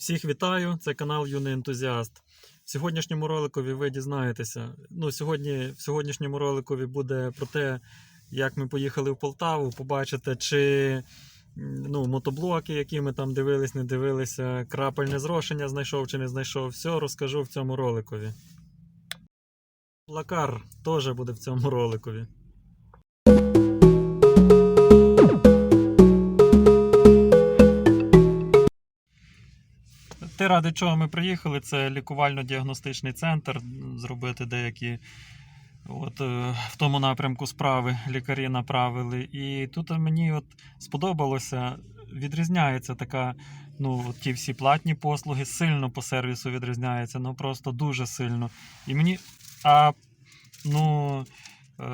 Всіх вітаю! Це канал Юний Ентузіаст. В сьогоднішньому роликові ви дізнаєтеся. Ну, сьогодні, в сьогоднішньому роликові буде про те, як ми поїхали в Полтаву, побачите, чи ну, мотоблоки, які ми там дивились, не дивилися, крапельне зрошення знайшов чи не знайшов. Все розкажу в цьому роликові. Плакар теж буде в цьому роликові. Те, ради чого ми приїхали, це лікувально-діагностичний центр, зробити деякі от, е, в тому напрямку справи лікарі направили. І тут мені от сподобалося, відрізняється така, ну, ті всі платні послуги, сильно по сервісу відрізняється, ну просто дуже сильно. І мені. А, ну, е,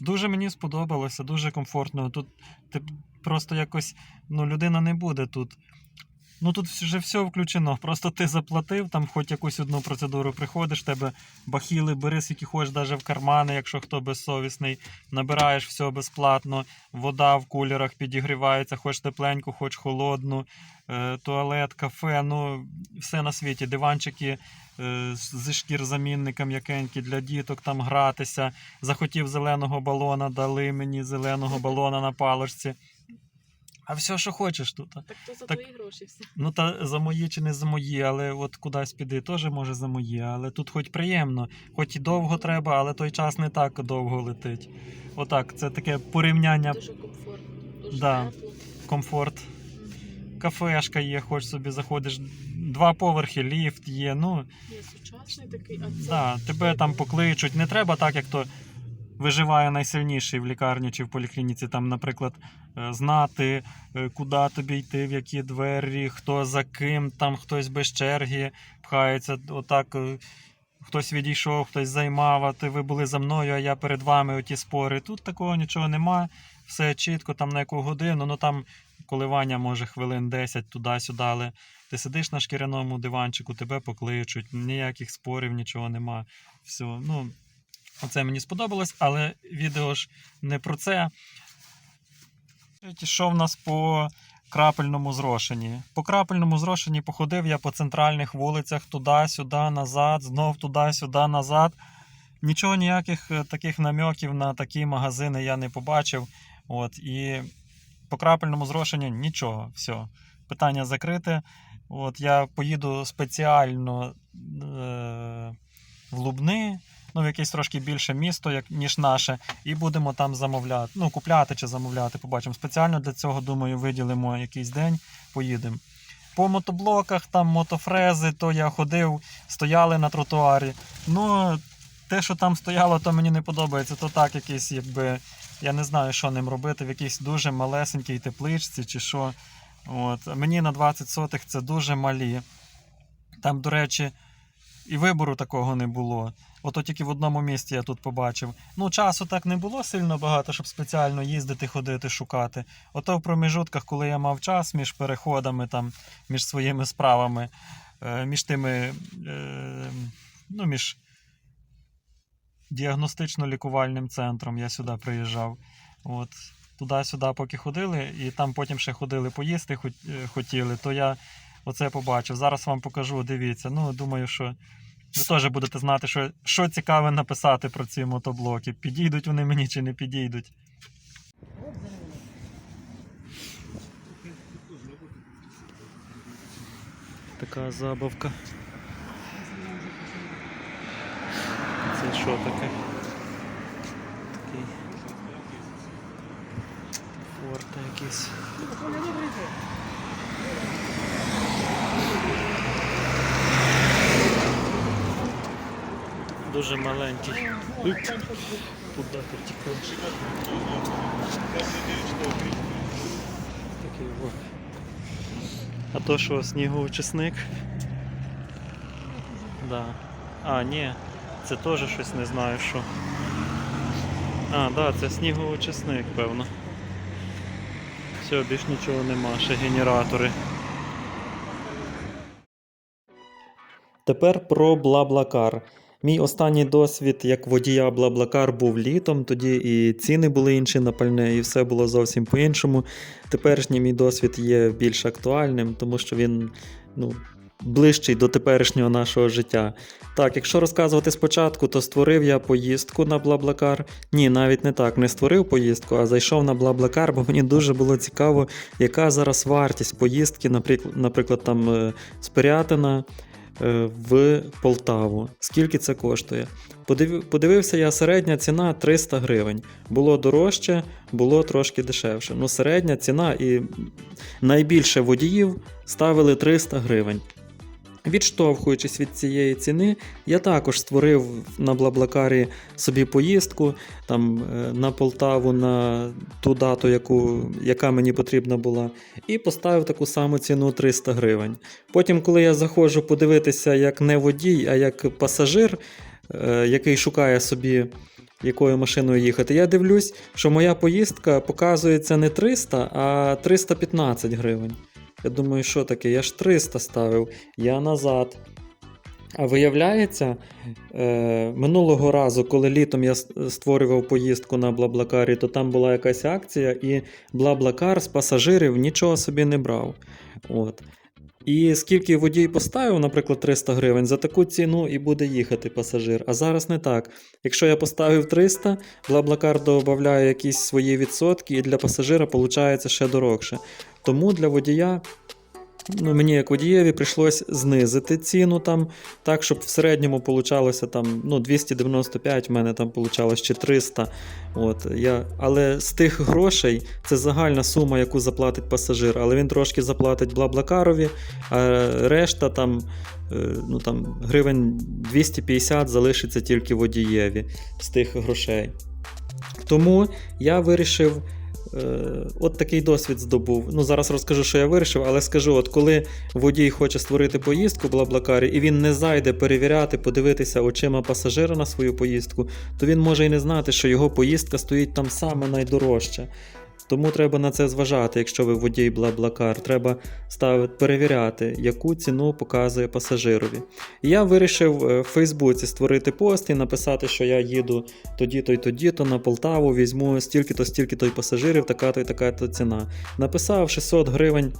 дуже мені сподобалося, дуже комфортно. Тут ти просто якось ну, людина не буде тут. Ну тут вже все включено. Просто ти заплатив, там хоч якусь одну процедуру приходиш, тебе бахіли, бери скільки хочеш, навіть в кармани, якщо хто безсовісний, набираєш все безплатно, вода в кулерах підігрівається, хоч тепленьку, хоч холодну, е, туалет, кафе, ну все на світі, диванчики е, зі шкірзамінником для діток там гратися. Захотів зеленого балона, дали мені зеленого балона на палочці. А все, що хочеш тут. Так то за Так- твої гроші все. Ну, та за мої чи не за мої, але от кудись піди, теж може за мої. Але тут хоч приємно, хоч і довго треба, але той час не так довго летить. Отак, це таке порівняння, Дуже комфортно, дуже Да. тепло. комфорт. Кафешка є, хоч собі заходиш, два поверхи, ліфт є. Ну, Є сучасний такий, а це да, тебе там покличуть. Не треба так, як то виживає найсильніший в лікарні чи в поліклініці. Там, наприклад, е, знати, е, куди тобі йти, в які двері, хто за ким, там хтось без черги пхається. Отак. е, Хтось відійшов, хтось займав, а ти ви були за мною, а я перед вами оті спори. Тут такого нічого нема. Все чітко, там на яку годину, ну там коливання може хвилин 10 туди-сюди, але ти сидиш на шкіряному диванчику, тебе покличуть, ніяких спорів, нічого нема. Все, ну, оце мені сподобалось, але відео ж не про це. Що в нас по крапельному зрошенні? По крапельному зрошенні походив я по центральних вулицях туди-сюди, назад, знов туди-сюди, назад. Нічого ніяких е, таких намьоків на такі магазини я не побачив. От, і по крапельному зрошенню нічого. Все. Питання закрите. От, я поїду спеціально е- в Лубни, ну, в якесь трошки більше місто, як, ніж наше, і будемо там замовляти. Ну, купляти чи замовляти, побачимо. Спеціально для цього, думаю, виділимо якийсь день, поїдемо. По мотоблоках, там мотофрези, то я ходив, стояли на тротуарі. Ну, те, що там стояло, то мені не подобається. То так, якийсь, якби, я не знаю, що ним робити, в якійсь дуже малесенькій тепличці чи що. От. Мені на 20 сотих це дуже малі. Там, до речі, і вибору такого не було. Ото тільки в одному місці я тут побачив. Ну, часу так не було сильно багато, щоб спеціально їздити, ходити, шукати. Ото в проміжутках, коли я мав час між переходами, там, між своїми справами, е, між тими, е, ну, між діагностично-лікувальним центром я сюди приїжджав. От. Туди-сюди, поки ходили, і там потім ще ходили поїсти, е, хотіли, то я оце побачив. Зараз вам покажу, дивіться. Ну, думаю, що ви теж будете знати, що, що цікаве написати про ці мотоблоки. Підійдуть вони мені чи не підійдуть. Така забавка. Це що таке? Такий. Форта якийсь. Дуже маленький. Куди ти тікаєш? Такий во. А то що, снігоочисник? Да. А, ні, це теж щось не знаю що. А, да, це снігоочисник, певно. Все, більш нічого нема, ще генератори. Тепер про Блаблакар. Мій останній досвід як водія Блаблакар був літом, тоді і ціни були інші на пальне, і все було зовсім по-іншому. Теперішній мій досвід є більш актуальним, тому що він ну, ближчий до теперішнього нашого життя. Так, якщо розказувати спочатку, то створив я поїздку на Блаблакар. Ні, навіть не так, не створив поїздку, а зайшов на Блаблакар, бо мені дуже було цікаво, яка зараз вартість поїздки, наприклад, наприклад там е, з Пирятина е, в Полтаву. Скільки це коштує? Подив- Подивився я, середня ціна 300 гривень. Було дорожче, було трошки дешевше. Ну, середня ціна і найбільше водіїв ставили 300 гривень. Відштовхуючись від цієї ціни, я також створив на Блаблакарі собі поїздку там, е, на Полтаву на ту дату, яку, яка мені потрібна була, і поставив таку саму ціну 300 гривень. Потім, коли я заходжу подивитися як не водій, а як пасажир, е, який шукає собі, якою машиною їхати, я дивлюсь, що моя поїздка показується не 300, а 315 гривень. Я думаю, що таке? Я ж 300 ставив, я назад. А виявляється, е, минулого разу, коли літом я створював поїздку на Блаблакарі, то там була якась акція, і Блаблакар з пасажирів нічого собі не брав. От. І скільки водій поставив, наприклад, 300 гривень, за таку ціну і буде їхати пасажир. А зараз не так. Якщо я поставив 300, Блаблакар додає якісь свої відсотки, і для пасажира виходить ще дорогше. Тому для водія, ну, мені як водієві, прийшлось знизити ціну там, так, щоб в середньому получалося там, ну, 295, в мене там получалось чи 300. От, я, але з тих грошей це загальна сума, яку заплатить пасажир, але він трошки заплатить Блаблакарові, а решта там, е, ну, там гривень 250 залишиться тільки водієві з тих грошей. Тому я вирішив. Е, от такий досвід здобув. Ну, зараз розкажу, що я вирішив, але скажу: от коли водій хоче створити поїздку в Блаблакарі, і він не зайде перевіряти, подивитися очима пасажира на свою поїздку, то він може і не знати, що його поїздка стоїть там саме найдорожче. Тому треба на це зважати, якщо ви водій Блаблакар. Треба ставити, перевіряти, яку ціну показує пасажирові. І я вирішив е, в Фейсбуці створити пост і написати, що я їду тоді-то й тоді-то на Полтаву, візьму стільки-то, стільки-то пасажирів, така-то й така-то ціна. Написав 600 гривень.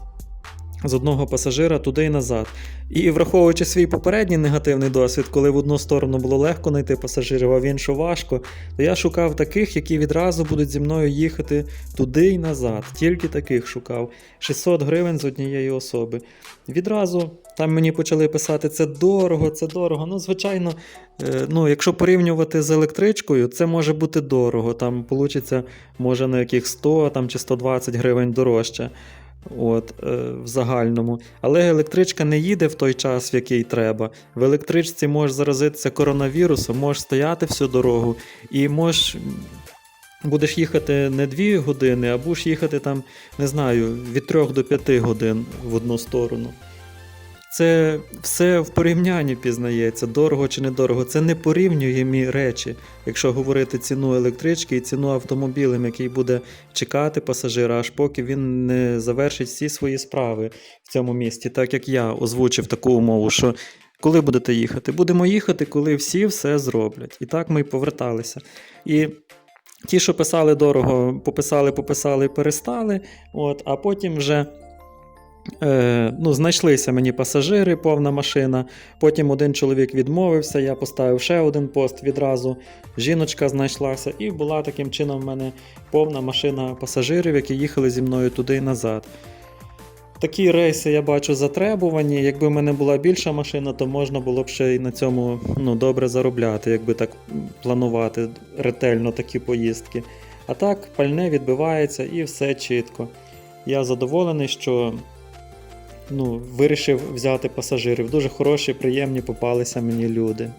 З одного пасажира туди і назад. І враховуючи свій попередній негативний досвід, коли в одну сторону було легко знайти пасажирів, а в іншу важко, то я шукав таких, які відразу будуть зі мною їхати туди і назад. Тільки таких шукав. 600 гривень з однієї особи. Відразу там мені почали писати: це дорого, це дорого. Ну, звичайно, е, ну, якщо порівнювати з електричкою, це може бути дорого. Там вийде, може, на яких 100 там, чи 120 гривень дорожче. От, е, в загальному. Але електричка не їде в той час, в який треба. В електричці можеш заразитися коронавірусом, можеш стояти всю дорогу, і можеш. Будеш їхати не 2 години, а будеш їхати там, не знаю, від 3 до 5 годин в одну сторону. Це все в порівнянні пізнається, дорого чи недорого. Це не порівнюємі речі, якщо говорити ціну електрички і ціну автомобілем, який буде чекати пасажира, аж поки він не завершить всі свої справи в цьому місті, так як я озвучив таку умову, що коли будете їхати? Будемо їхати, коли всі все зроблять. І так ми й поверталися. І ті, що писали дорого, пописали, пописали перестали. От, а потім вже. Е, ну, знайшлися мені пасажири, повна машина. Потім один чоловік відмовився, я поставив ще один пост відразу. Жіночка знайшлася, і була таким чином в мене повна машина пасажирів, які їхали зі мною туди і назад. Такі рейси я бачу затребувані. Якби в мене була більша машина, то можна було б ще й на цьому ну, добре заробляти, якби так планувати ретельно такі поїздки. А так, пальне відбивається і все чітко. Я задоволений, що ну, вирішив взяти пасажирів. Дуже хороші, приємні попалися мені люди.